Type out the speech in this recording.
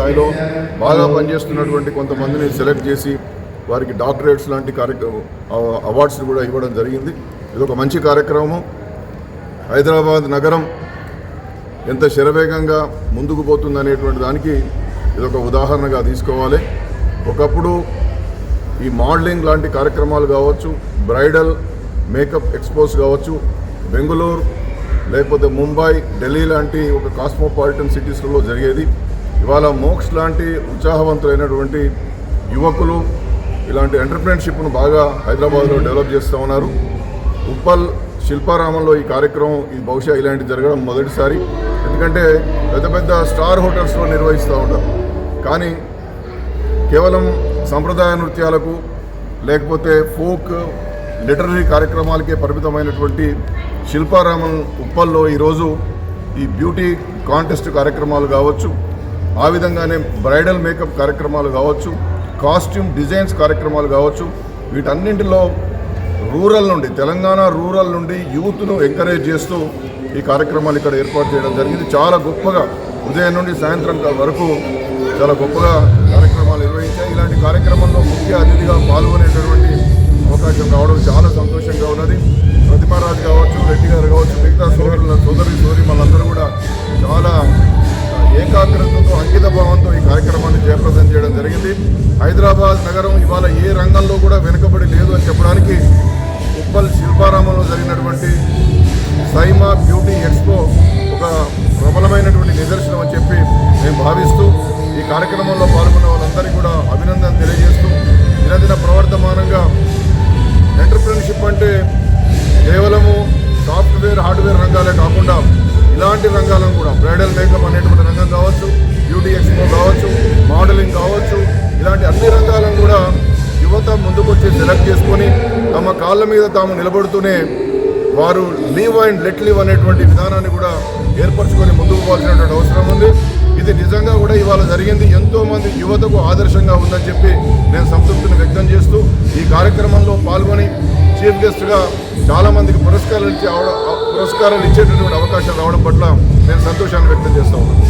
స్థాయిలో బాగా పనిచేస్తున్నటువంటి కొంతమందిని సెలెక్ట్ చేసి వారికి డాక్టరేట్స్ లాంటి కార్యక్రమం అవార్డ్స్ కూడా ఇవ్వడం జరిగింది. ఇది ఒక మంచి కార్యక్రమం హైదరాబాద్ నగరం ఎంత శరవేగంగా ముందుకు పోతుందనేటువంటి దానికి ఇదొక ఉదాహరణగా తీసుకోవాలి. ఒకప్పుడు ఈ మోడలింగ్ లాంటి కార్యక్రమాలు కావచ్చు బ్రైడల్ మేకప్ ఎక్స్పోస్ కావచ్చు బెంగళూరు లేకపోతే ముంబై ఢిల్లీ లాంటి ఒక కాస్మోపాలిటన్ సిటీస్లలో జరిగేది. ఇవాళ మోక్స్ లాంటి ఉత్సాహవంతులైనటువంటి యువకులు ఇలాంటి ఎంటర్ప్రినర్షిప్ను బాగా హైదరాబాద్లో డెవలప్ చేస్తూ ఉన్నారు. ఉప్పల్ శిల్పారామంలో ఈ కార్యక్రమం ఈ బహుశా ఇలాంటి జరగడం మొదటిసారి. ఎందుకంటే పెద్ద పెద్ద స్టార్ హోటల్స్లో నిర్వహిస్తూ ఉంటారు. కానీ కేవలం సంప్రదాయ నృత్యాలకు లేకపోతే ఫోక్ లిటరరీ కార్యక్రమాలకే పరిమితమైనటువంటి శిల్పారామం ఉప్పల్లో ఈరోజు ఈ బ్యూటీ కాంటెస్ట్ కార్యక్రమాలు కావచ్చు ఆ విధంగానే బ్రైడల్ మేకప్ కార్యక్రమాలు కావచ్చు కాస్ట్యూమ్ డిజైన్స్ కార్యక్రమాలు కావచ్చు వీటన్నింటిలో రూరల్ నుండి తెలంగాణ రూరల్ నుండి యూత్ను ఎంకరేజ్ చేస్తూ ఈ కార్యక్రమాలు ఇక్కడ ఏర్పాటు చేయడం జరిగింది. చాలా గొప్పగా ఉదయం నుండి సాయంత్రం వరకు చాలా గొప్పగా కార్యక్రమాలు నిర్వహించాయి. ఇలాంటి కార్యక్రమంలో ముఖ్య అతిథిగా పాల్గొనేటటువంటి అవకాశం రావడం చాలా సంతోషంగా ఉన్నది. ప్రతిమారాజు కావచ్చు రెడ్డి గారు కావచ్చు మిగతా సోదరుల సోదరి సోదరి వాళ్ళందరూ కూడా చాలా ఏకాగ్రత అంకిత భావంతో ఈ కార్యక్రమాన్ని జయప్రదం చేయడం జరిగింది. హైదరాబాద్ నగరం ఇవాళ ఏ రంగంలో కూడా వెనుకబడి లేదు అని చెప్పడానికి ఉప్పల్ శిల్పారామంలో జరిగినటువంటి సైమా బ్యూటీ ఎక్స్పో ఒక ప్రబలమైనటువంటి నిదర్శనం అని చెప్పి మేము భావిస్తూ ఈ కార్యక్రమంలో పాల్గొన్న వాళ్ళందరికీ కూడా అభినందన తెలియజేస్తూ దినదిన ప్రవర్తమానంగా ఎంటర్ప్రినర్షిప్ అంటే కేవలము సాఫ్ట్వేర్ హార్డ్వేర్ రంగాలే కాకుండా ఇలాంటి రంగాలను కూడా బ్రైడల్ మేకప్ అనేటువంటి రంగం కావచ్చు బ్యూటీ ఎక్స్పో కావచ్చు మోడలింగ్ కావచ్చు ఇలాంటి అన్ని రంగాలను కూడా యువత ముందుకొచ్చి సెలెక్ట్ చేసుకొని తమ కాళ్ళ మీద తాము నిలబడుతూనే వారు లీవ్ అండ్ లెట్ లీవ్ అనేటువంటి విధానాన్ని కూడా ఏర్పరచుకొని ముందుకు పోవాల్సినటువంటి అవసరం ఉంది. ఇది నిజంగా కూడా ఇవాళ జరిగింది. ఎంతోమంది యువతకు ఆదర్శంగా ఉందని చెప్పి నేను సంతృప్తిని వ్యక్తం చేస్తూ ఈ కార్యక్రమంలో పాల్గొని చీఫ్ గెస్ట్గా చాలామందికి పురస్కారాలు ఇచ్చే పురస్కారాలు ఇచ్చేటటువంటి అవకాశం రావడం పట్ల నేను సంతోషాన్ని వ్యక్తం చేస్తా ఉన్నాను.